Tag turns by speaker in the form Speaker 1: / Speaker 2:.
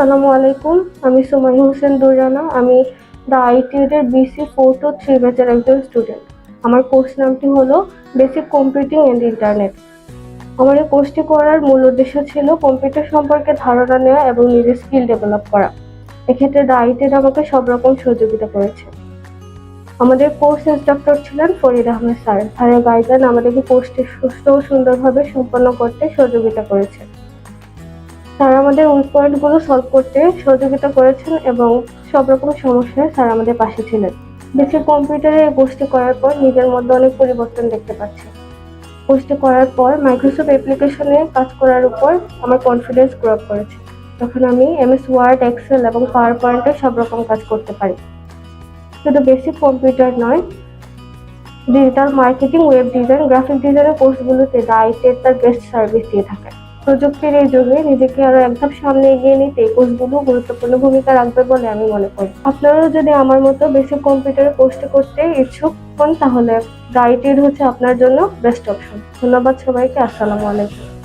Speaker 1: আসসালামু আলাইকুম, আমি সুমাই হোসেন দুরানা, আমি দ্য আইটিউডের বিসি ফোর টু থ্রি ব্যাচের একজন স্টুডেন্ট আমার কোর্স নামটি হলো বেসিক কম্পিউটিং অ্যান্ড ইন্টারনেট আমার এই কোর্সটি করার মূল উদ্দেশ্য ছিল কম্পিউটার সম্পর্কে ধারণা নেওয়া এবং নিজের স্কিল ডেভেলপ করা। এক্ষেত্রে দ্য আইটিউড আমাকে সব রকম সহযোগিতা করেছে। আমাদের কোর্স ইনস্ট্রাক্টর ছিলেন ফরিদ আহমেদ স্যার। স্যারের গাইডলাইন আমাদেরকে কোর্সটি সুস্থ ও সুন্দরভাবে সম্পন্ন করতে সহযোগিতা করেছে। স্যার আমাদের উইক পয়েন্টগুলো সলভ করতে সহযোগিতা করেছেন এবং সব রকম সমস্যায় স্যার আমাদের পাশে ছিলেন। বেসিক কম্পিউটারে কোর্সটি করার পর নিজের মধ্যে অনেক পরিবর্তন দেখতে পাচ্ছি। কোর্সটি করার পর মাইক্রোসফট অ্যাপ্লিকেশনে কাজ করার উপর আমার কনফিডেন্স গ্রো করেছে। তখন আমি এমএস ওয়ার্ড এক্সেল এবং পাওয়ার পয়েন্টে সব রকম কাজ করতে পারি। শুধু বেসিক কম্পিউটার নয় digital marketing web design graphic ডিজাইনের কোর্সগুলোতে ডাইটের তার বেস্ট সার্ভিস দিয়ে থাকে প্রযুক্তির এই যুগে নিজেকে আরও একদম সামনে এগিয়ে নিতে এই কোর্সগুলো গুরুত্বপূর্ণ ভূমিকা রাখবে বলে আমি মনে করি। আপনারাও যদি আমার মতো বেশি কম্পিউটারে কোর্সটি করতে ইচ্ছুক হন, তাহলে গাইডেড হচ্ছে আপনার জন্য বেস্ট অপশন। ধন্যবাদ সবাইকে, আসসালামু আলাইকুম।